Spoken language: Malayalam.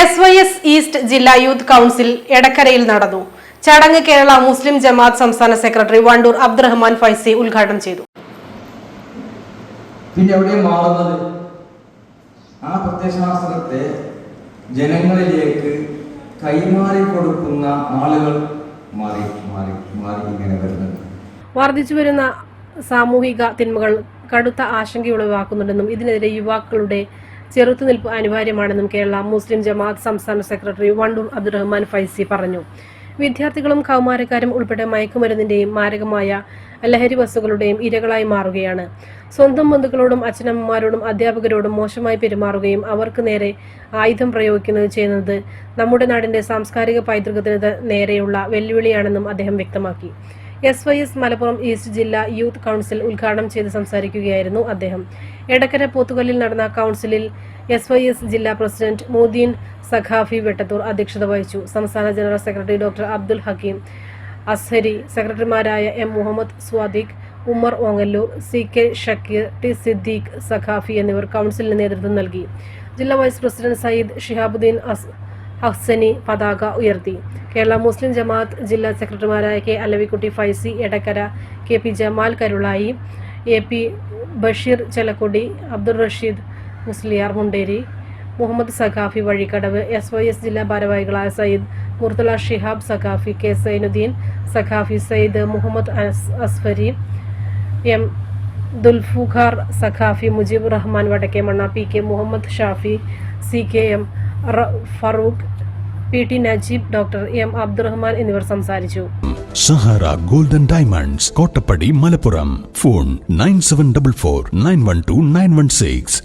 എസ് വൈ എസ് ഈസ്റ്റ് ജില്ലാ യൂത്ത് കൗൺസിൽ എടക്കരയിൽ നടന്നു. ചടങ്ങ് കേരള മുസ്ലിം ജമാഅത്ത് സംസ്ഥാന സെക്രട്ടറി വണ്ടൂർ അബ്ദുറഹ്മാൻ ഫൈസി ഉദ്ഘാടനം ചെയ്തു. പിന്നെ എവിടെയും മാറുന്നത്? ആ പ്രത്യക്ഷാസ്ത്രത്തെ ജനങ്ങളിലേക്ക് കൈമാറി കൊടുക്കുന്ന ആളുകൾ മാറി മാറി മാറി ഇങ്ങനെ വരുന്നുണ്ട്. വർദ്ധിച്ചു വരുന്ന സാമൂഹിക തിന്മകൾ കടുത്ത ആശങ്കയുളവാക്കുന്നുണ്ടെന്നും ഇതിനെതിരെ യുവാക്കളുടെ ചെറുത്തുനിൽപ്പ് അനിവാര്യമാണെന്നും കേരള മുസ്ലിം ജമാഅത്ത് സംസ്ഥാന സെക്രട്ടറി വണ്ടൂർ അബ്ദുറഹ്മാൻ ഫൈസി പറഞ്ഞു. വിദ്യാർത്ഥികളും കൗമാരക്കാരും ഉൾപ്പെടെ മയക്കുമരുന്നിന്റെയും മാരകമായ ലഹരി വസ്തുക്കളുടെയും ഇരകളായി മാറുകയാണ്. സ്വന്തം ബന്ധുക്കളോടും അച്ഛനമ്മമാരോടും അധ്യാപകരോടും മോശമായി പെരുമാറുകയും അവർക്ക് നേരെ ആയുധം പ്രയോഗിക്കുന്നത് ചെയ്യുന്നത് നമ്മുടെ നാടിന്റെ സാംസ്കാരിക പൈതൃകത്തിന് നേരെയുള്ള വെല്ലുവിളിയാണെന്നും അദ്ദേഹം വ്യക്തമാക്കി. S Y S Malappuram east ജില്ലാ യൂത്ത് കൗൺസിൽ ഉദ്ഘാടനം ചെയ്ത് സംസാരിക്കുകയായിരുന്നു അദ്ദേഹം. എടക്കര പോത്തുകല്ലിൽ നടന്ന കൗൺസിലിൽ എസ് വൈ എസ് ജില്ലാ പ്രസിഡന്റ് മോദീൻ സഖാഫി വെട്ടത്തൂർ അധ്യക്ഷത വഹിച്ചു. സംസ്ഥാന general secretary doctor Abdul Hakeem Azhari സെക്രട്ടറിമാരായ M Muhammad Swadiq Umar Ongallur C K Shakeer T Siddique Sakhafi എന്നിവർ കൗൺസിലിന് നേതൃത്വം നൽകി. ജില്ലാ വൈസ് പ്രസിഡന്റ് സയ്യിദ് ഷിഹാബുദ്ദീൻ അസ് ഹസനി പതാക ഉയർത്തി. കേരള മുസ്ലിം ജമാഅത്ത് ജില്ലാ സെക്രട്ടറിമാരായ K Alavikutty Faizy Edakkara K P Jamal Karulai A P Basheer Chelakkudi Abdul Rasheed Musliyar Munderi Muhammad Saqafi Vazhikkadavu S Y S ജില്ലാ ഭാരവാഹികളായ Sayyid Murthala Shihab Saqafi K Zainuddin Saqafi Sayyid Muhammad us Asfari M Dulfuqar Saqafi Mujeeb Rahman Vadakkemanna P K Muhammad Shafi C K M Farooq P T Najeeb doctor M Abdurahman എന്നിവർ സംസാരിച്ചു. Sahara golden diamonds Kottappadi Malappuram. Phone nine seven double four nine one two nine one six.